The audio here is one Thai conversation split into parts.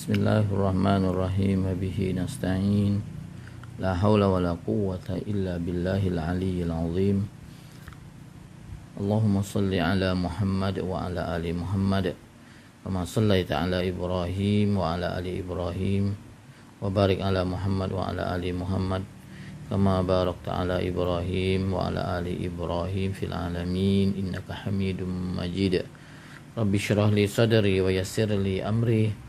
Bismillahirrahmanirrahim. Bihi nasta'in. La hawla wa la quwata illa billahil aliyyil azim. Allahumma salli ala Muhammad wa ala ali Muhammad. Kama salli ta'ala Ibrahim wa ala ali Ibrahim. Wa barik ala Muhammad wa ala ali Muhammad. Kama barak ta'ala Ibrahim wa ala ali Ibrahim Fil alamin. Innaka hamidun majid. Rabbi syrah li sadari wa yassir li amri.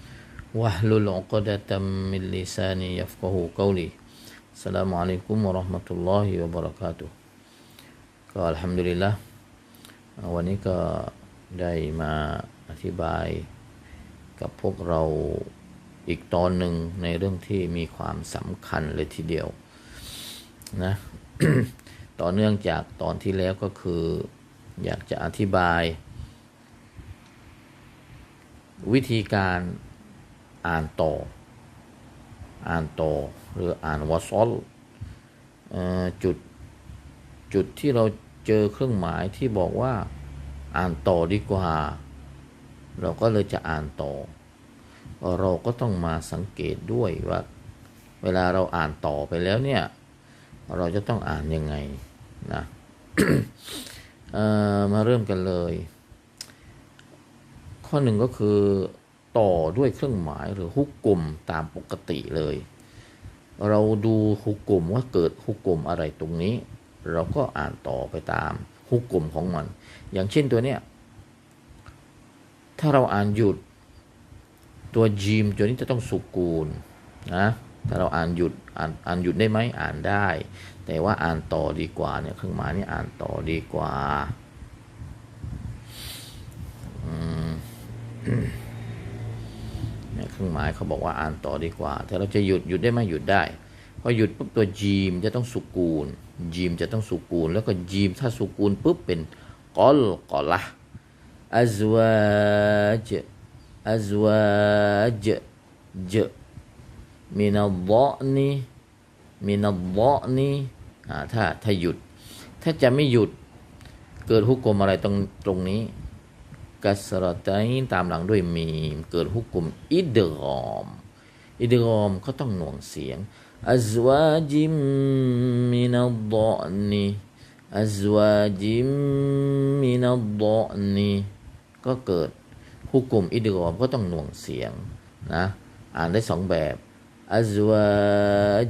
واحلل عقدة من لساني يفقه قولي السلام عليكم ورحمة الله وبركاته ก็อัลฮัมดุลิลละวันนี้ก็ได้มาอธิบายกับพวกเราอีกตอนหนึ่งในเรื่องที่มีความสำคัญเลยทีเดียวนะ ต่อเนื่องจากตอนที่แล้วก็คือ อยากจะอธิบาย วิธีการ อ่านต่อ อ่านต่อ หรืออ่านวอซอลจุด จุดที่เราเจอเครื่องหมายที่บอกว่าอ่านต่อดีกว่า เราก็เลยจะอ่านต่อ เราก็ต้องมาสังเกตด้วยว่า เวลาเราอ่านต่อไปแล้วเนี่ย เราจะต้องอ่านยังไงนะมาเริ่มกันเลย ข้อหนึ่งก็คือ ต่อด้วยเครื่องหมายหรือฮุกกลมตามปกติเลย เราดูฮุกกลมว่าเกิดฮุกกลมอะไรตรงนี้ เราก็อ่านต่อไปตามฮุกกลมของมัน อย่างเช่นตัวเนี้ยถ้าเราอ่านหยุดตัวจีมตัวนี้จะต้องสุกูลนะถ้าเราอ่านหยุดอ่านอ่านหยุดได้ไหมอ่านได้ แต่ว่าอ่านต่อดีกว่าเนี่ยเครื่องหมายนี่อ่านต่อดีกว่าอืม รื่องหมายเขาบอกว่าอ่านต่อดีกว่าแต่เราจะหยุดหยุดได้ไหมหยุดได้พอหยุดปุ๊บตัวจีมจะต้องสุกูลจีมจะต้องสุกูล แล้วก็จีมถ้าสุกูลปุ๊บเป็นกอลกอละอัซวาจอัซวาจเจมินัลลอนีมินัลลอนีอ่าถ้าถ้าหยุด ถ้าจะไม่หยุดเกิดฮุกกลมอะไรตรงตรงนี้ กัสรตัยตามหลังด้วยมีมเกิดฮุกกลมอิดรอม อิดรอมก็ต้องหน่วงเสียงอัซวาจิมมินัลดอนีอัซวาจิมมินัลดอนีก็เกิดฮุกกลมอิดรอมก็ต้องหน่วงเสียงนะอ่านได้สองแบบอัซวา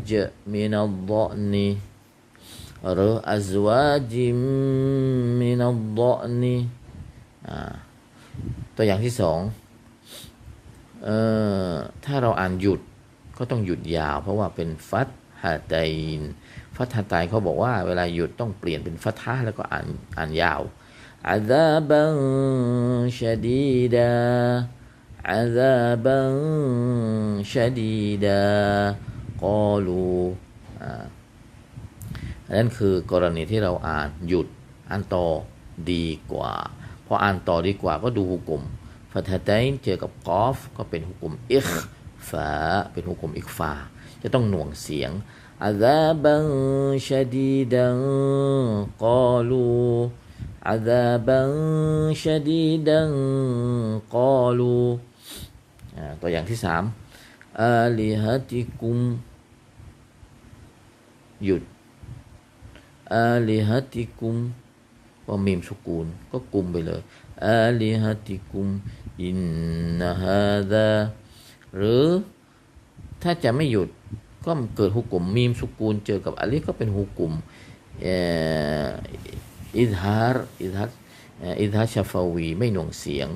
จมินัลดอนีหรืออัซวาจิมมินัลดอนีอ่ ตัวอย่างที่สองเอ่อถ้าเราอ่านหยุดก็ต้องหยุดยาว เพราะว่าเป็นฟัตฮาไตนฟัตฮาไตนเขาบอกว่าเวลาหยุดต้องเปลี่ยนเป็นฟัตฮาแล้วก็อ่านอ่านยาวอาซาบังชดีดาอาซาบังชดีดากอลูอ่าอันนั้นคือกรณีที่เราอ่านหยุดอ่านต่อดีกว่า ออ่านต่อดีกว่าก็ดูหุกลมฟัตฮะไตนเจอกับกอฟก็เป็นหุกลมอิคฟาเป็นหุกลมอิกฟา จะต้องหน่วงเสียงอาซาบังชดีดังกอลูอาซาบังชดีดังกอลูตัวอย่างที่สามอาลิฮัติกุม หยุดอาลิฮัติกุม พอมีมสุกูลก็กลุ่มไปเลยอาลิฮัติกุมอินนะฮาดาหรือถ้าจะไม่หยุดก็เกิดฮุกกลมมีมสุกูลเจอกับอาลิก็เป็นฮุกกลมอิดฮาร์อิดฮาร์เอ่ออิดฮาร์ชาฟาวีไม่หน่วงเสียง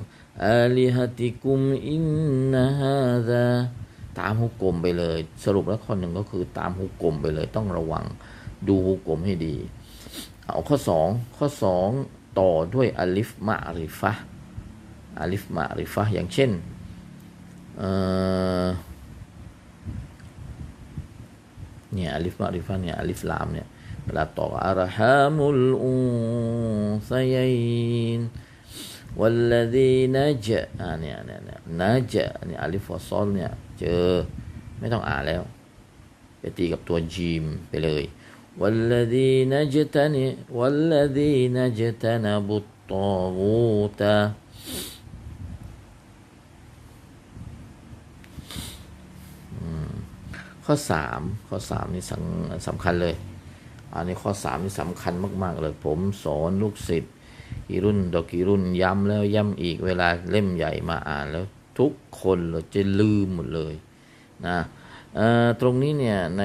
อาลิฮัติกุมอินนะฮาดาตามฮุกกลมไปเลย สรุปแล้วข้อหนึ่งก็คือตามฮุกกลมไปเลยต้องระวังดูฮุกกลมให้ดี เอาข้อสองข้อสองต่อด้วยอัลิฟมะริฟะอัลิฟมะริฟะอย่างเช่นเอ่อเนี่ยอัลิฟมะริฟะเนี่ยอัลิฟลามเนี่ยเวลาต่ออัรฮามุลอุนซัยน والذين جاء อ่าเนี่ยเนี่ยเนี่ยนะจะเนี่ยอัลิฟวอซอลเนี่ยเจอไม่ต้องอ่านแล้ว ไปตีกับตัวจีมไปเลย والذين اجتني والذين اجتنبوا الطاغوت ข้อสามข้อสามนี่สำสำคัญเลย อันนี้ข้อสามนี่สำคัญมาก ๆ เลย ผมสอนลูกศิษย์กี่รุ่นดอกกี่รุ่นย้ำแล้วย้ำอีกเวลาเล่มใหญ่มาอ่านแล้วทุกคนเราจะลืมหมดเลยนะเอ่อ ตรงนี้เนี่ยใน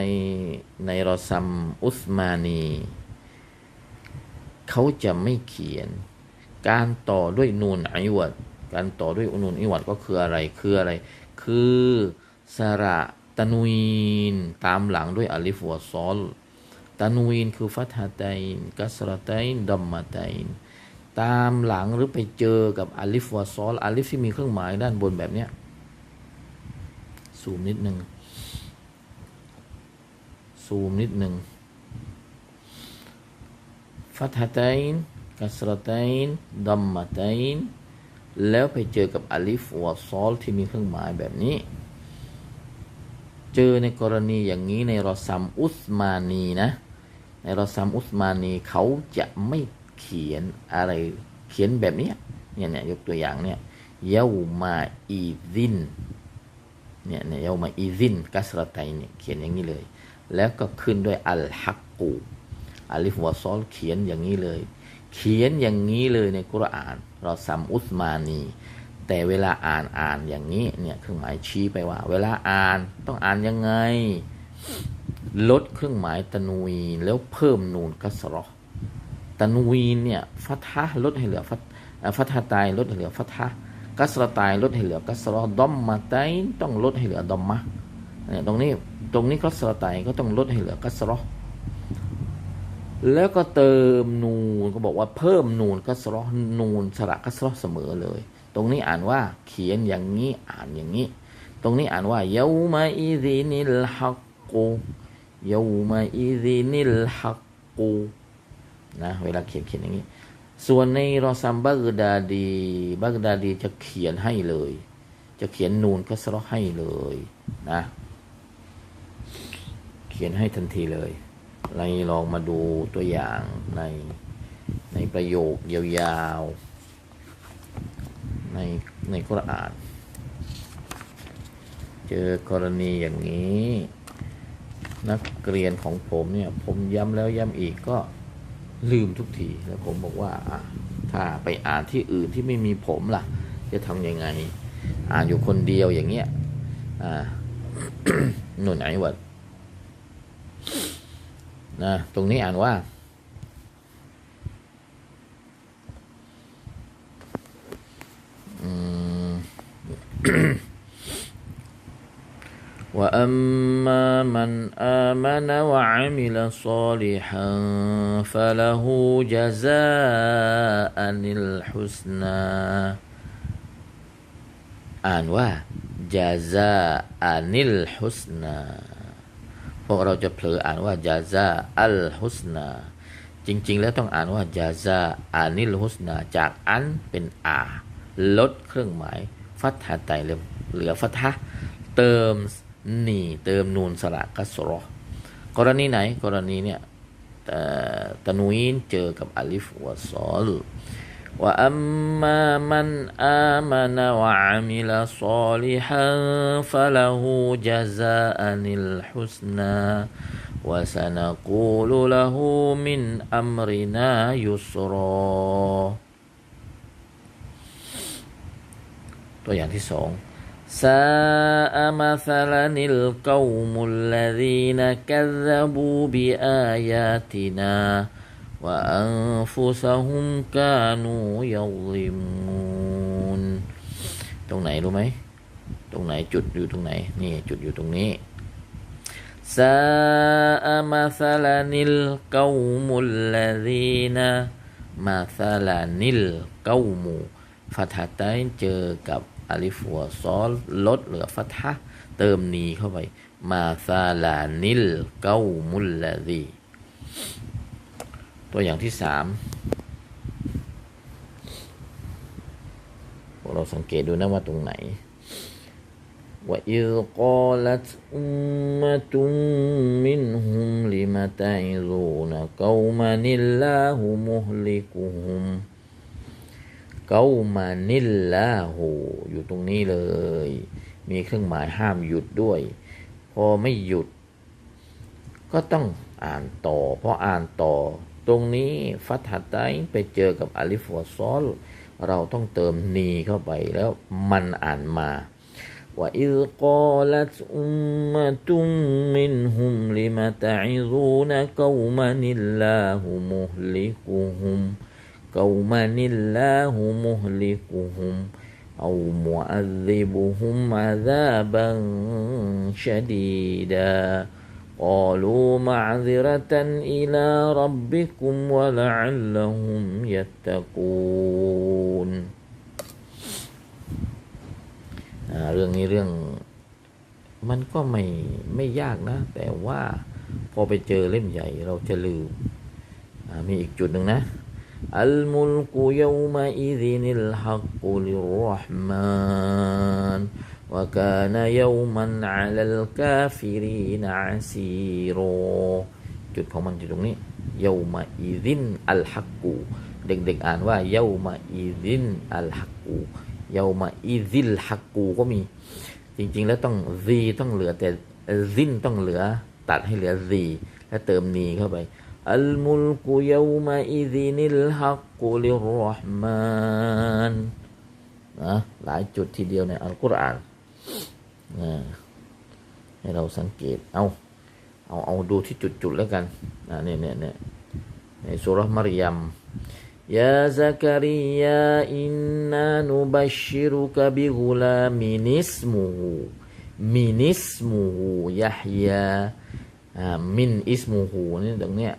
ในรอซัมอุสมานี เขาจะไม่เขียน การต่อด้วยนูนไอวัดการต่อด้วยนูนไอวัดก็คืออะไรคืออะไร คือสระตะนุยนตามหลังด้วยอลิฟวะซอลตะนุยนคือฟัตฮะไตนกัสรตัยนดัมมาตัยนตามหลังหรือไปเจอกับอลิฟวะซอลอลิฟที่มีเครื่องหมายด้านบนแบบเนี้ยซูมนิดนึง ซูมนิดหนึ่งฟัตฮะไตนกัสรตัยน์ดัมมาตัยน์แล้วไปเจอกับอัลิฟวะซอลที่มีเครื่องหมายแบบนี้ เจอในกรณีอย่างนี้ในรอซัมอุสมานีนะ ในรอซัมอุสมานีเขาจะไม่เขียนอะไรเขียนแบบนี้เนี่ยเนี่ยยกตัวอย่างเนี่ยเยามาอีซินเนี่ยเนี่ยเยามาอีซินกัสรตัยเนี่ยเขียนอย่างนี้เลย แล้วก็ขึ้นด้วยอัลฮักกูอาลิฟวะซอลเขียนอย่างนี้เลย เขียนอย่างนี้เลยในกุรอาน เราซัมอุสมานี แต่เวลาอ่านอ่านอย่างนี้เนี่ยเครื่องหมายชี้ไปว่า เวลาอ่านต้องอ่านยังไง ลดเครื่องหมายตะนูนแล้วเพิ่มนูนกัสรอตะนูนเนี่ยฟัทฮะลดให้เหลือฟัทฟัทฮะตายลดให้เหลือฟัทฮะกัสรตายลดให้เหลือกัสรอดอมมาตายต้องลดให้เหลือดอมมะเนี่ยตรงนี้ ตรงนี้กัสรตายก็ต้องลดให้เหลือกัสรอแล้วก็เติมนูนก็บอกว่าเพิ่มนูนกัสรอนูนสระกัสรอเสมอเลย ตรงนี้อ่านว่าเขียนอย่างนี้อ่านอย่างนี้ ตรงนี้อ่านว่าเยามาอีซีนิลฮักกูเยามาอีซีนิลฮักกูนะเวลาเขียนเขียนอย่างนี้ ส่วนในรอซัมบักดาดีบักดาดีจะเขียนให้เลย จะเขียนนูนกัสรอให้เลยนะ ขียนให้ทันทีเลยเราลองมาดูตัวอย่างในในประโยคยาวๆในในกุรอาน เจอกรณีอย่างนี้ นักเรียนของผมเนี่ย ผมย้ำแล้วย้ำอีกก็ลืมทุกที แล้วผมบอกว่าอะถ้าไปอ่านที่อื่นที่ไม่มีผมล่ะ จะทำยังไง อ่านอยู่คนเดียวอย่างเงี้ยอ่าหนุนไหนวะ นะตรงนี้อ่านว่า อืม وأما من آمن وعمل صالحا فله جزاء الحسنى อ่านว่า جزاء الحسنى พ วกเราจะเผลออ่านว่ายาซาอัลฮุสนา จริง ๆ แล้วต้องอ่านว่ายาซาอานิลฮุสนา จากอันเป็นอาลดเครื่องหมาย ฟัตฮาไตเหลือฟัตฮะเติมนี่เติมนูนสระกัสรอกรณีไหนกรณีเนี่ยตะนูอินเจอกับอัลิฟวะซอล ว่าอัมมามันอามานะวะอามิลซอลิฮันฟะละหูจาซาอันิลฮุสนา وسنقول له من أمرنا يسرا ตัวอย่างที่สอง ساء مثلا القوم الذين كذبوا بآياتنا وأنفسهم كانوا يظلمون ตรงไหนรู้ไหม ตรงไหนจุดอยู่ตรงไหน นี่จุดอยู่ตรงนี้ ساء مثلا القوم الذين مثلا القوم ฟัตฮะไตนเจอกับอาลิฟวะซอลลดเหลือฟัตฮะเติมนีเข้าไป มาซาลานิลเกามุลลาดี ตัวอย่างที่สามเราสังเกตดูนะว่าตรงไหนว่าอิลกอลัตอุมมะตุมมินฮุมลิมาตัยรูนะกาวมานิลลาหูมุฮลิกุฮุมกาวมานิลลาหูอยู่ตรงนี้เลย มีเครื่องหมายห้ามหยุดด้วย พอไม่หยุด ก็ต้องอ่านต่อ เพราะอ่านต่อ ตรงนี้ฟัตฮัตไตไปเจอกับอาลิฟวะซอล เราต้องเติมนีเข้าไปแล้วมันอ่านมา وإذ قالت أمة منهم لم تعظون قوما الله مهلكهم قوما الله مهلكهم أو معذبهم عذابا شديدا قالوا معذرة إلى ربكم ولعلهم يتقون อ่าเรื่องนี้เรื่องมันก็ไม่ไม่ยากนะ แต่ว่าพอไปเจอเล่มใหญ่เราจะลืมอ่ามีอีกจุดหนึ่งนะ อัลมุลกุยอมาอิซินิลฮักกุลิรรห์มาน وكان يوما على الكافرين عسيرا จุดของมันอยู่ตรงนี้เยามาอีซินอัลฮักกูเด็กๆอ่านว่าเยามาอีซินอัลฮักกูเยามาอีซิลฮักกูก็มี จริงๆ แล้วต้องซีต้องเหลือแต่ซินต้องเหลือ ตัดให้เหลือซีแล้วเติมนีเข้าไป อัลมุลกุยามาอีซินิลฮักกุลิรรห์มานนะหลายจุดทีเดียวในอัลกุรอานนะ ให้เราสังเกต เอา เอา เอาดูที่จุดๆแล้วกันอ่าเนี่ยเนี่ยเนี่ยในสุรษมารยม يا زكريا إنا نبشرك بغلام اسمه من اسمه يحيى آه من اسمه นี่ตรงเนี้ย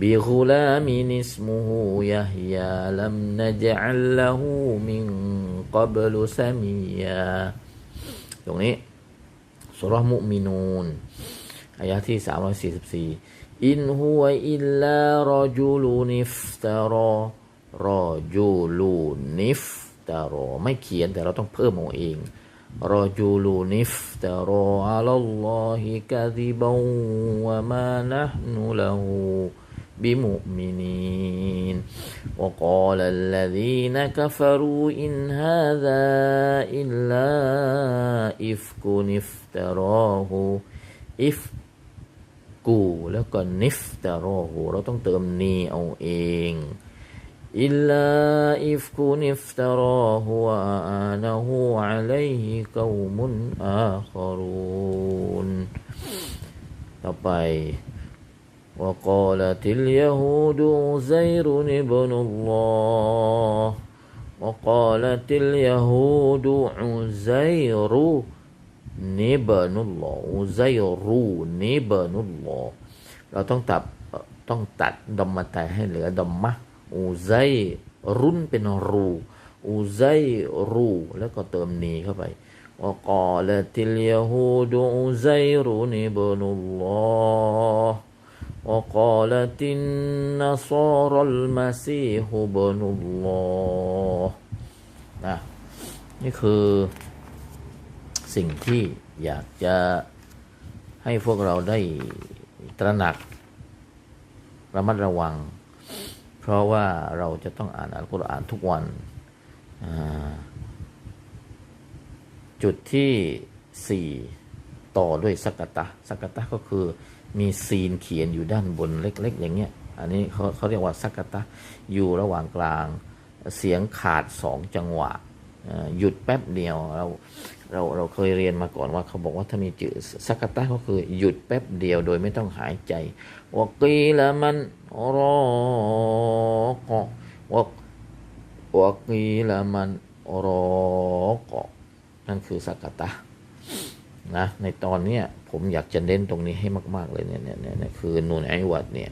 بغلام اسمه يحيى لم نجعل له من قبل سميا ตรงนี้ สุรมุมินูนอายะที่ 344 อินฮุวอิลลารอจูลูนิฟตารอรอจูลูนิฟตารอไม่เขียนแต่เราต้องเพิ่มเอาเองรอจูลูนิฟตารออัลลอฮิกะดิบวะมานะห์นุละหู بمؤمنين وقال الذين كفروا إن هذا إلا إفك افتراه إفك กูแล้วก็นิฟตารอหูเราต้องเติมนีเอาเองอิลลาอิฟกูนิฟตารอหูวะอานะฮูอะลัยฮิกอมุนอาคารูนต่อไป وقالت اليهود عزير ابن الله وقالت اليهود عزيرนิบนุลลออุไซรูนิบนุลลอเราต้องตัดต้องตัดดอมมาตายให้เหลือดอมมะอุไซรุนเป็นรูอุไซรูแล้วก็เติมนีเข้าไปว่ากอล وقالت النصارى المسيح ابن الله นะนี่คือสิ่งที่อยากจะให้พวกเราได้ตระหนักระมัดระวัง เพราะว่าเราจะต้องอ่านอัลกุรอานทุกวัน จุดที่สี่ต่อด้วยสักกะตะสักกะตะก็คือ มีซีนเขียนอยู่ด้านบนเล็ก ๆ อย่างเงี้ย อันนี้เขาเขาเรียกว่าสักกะตะอยู่ระหว่างกลางเสียงขาดสองจังหวะหยุดแป๊บเดียวเราเราเราเคยเรียนมาก่อนว่าเขาบอกว่าถ้ามีจืดสักกะตะก็คือหยุดแป๊บเดียวโดยไม่ต้องหายใจวกีละมันรอกวกวกีละมันรอกนั่นคือสักกะตะ นะในตอนเนี้ยผมอยากจะเน้นตรงนี้ให้มาก ๆ เลยเนี่ยเนี่ยเนี่ยคือนูนไอวัดเนี่ย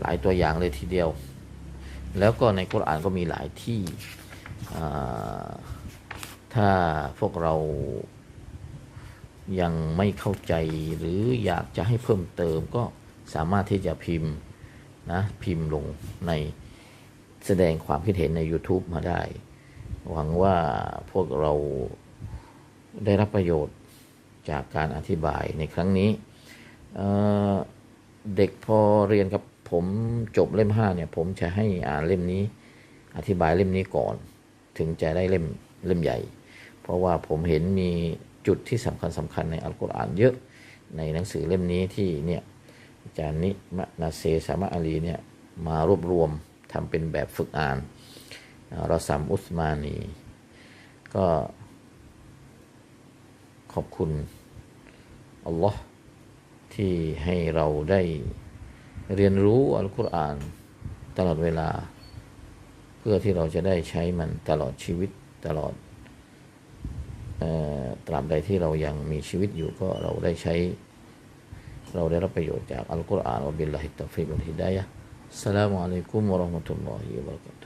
หลายตัวอย่างเลยทีเดียว แล้วก็ในกุรอานก็มีหลายที่ถ้าพวกเรายังไม่เข้าใจหรืออยากจะให้เพิ่มเติมก็สามารถที่จะพิมพ์นะพิมพ์ลงในแสดงความคิดเห็นใน YouTube มาได้ หวังว่าพวกเราได้รับประโยชน์ จากการอธิบายในครั้งนี้เเด็กพอเรียนกับผมจบเล่มห้าเนี่ยผมจะให้อ่านเล่มนี้ อธิบายเล่มนี้ก่อน ถึงจะได้เล่มเล่มใหญ่ เพราะว่าผมเห็นมีจุดที่สำคัญสำคัญในอัลกุรอานเยอะในหนังสือเล่มนี้ที่เนี่ยอาจารย์นิมะนาเซสามะอาลีเนี่ยมารวบรวมทำเป็นแบบฝึกอ่านรอซัมอุสมานี ก็ขอบคุณ อัลลอฮ์ที่ให้เราได้เรียนรู้อัลกุรอานตลอดเวลา เพื่อที่เราจะได้ใช้มันตลอดชีวิตตลอดออตราบใดที่เรายังมีชีวิตอยู่ก็เราได้ใช้ เราได้รับประโยชน์จากอัลกุรอานวะบิลลาฮิตตฟิกวัลฮิดายะสลามุอะลัยกุมวะราะห์มะตุลลอฮิวะบะเราะกาตุ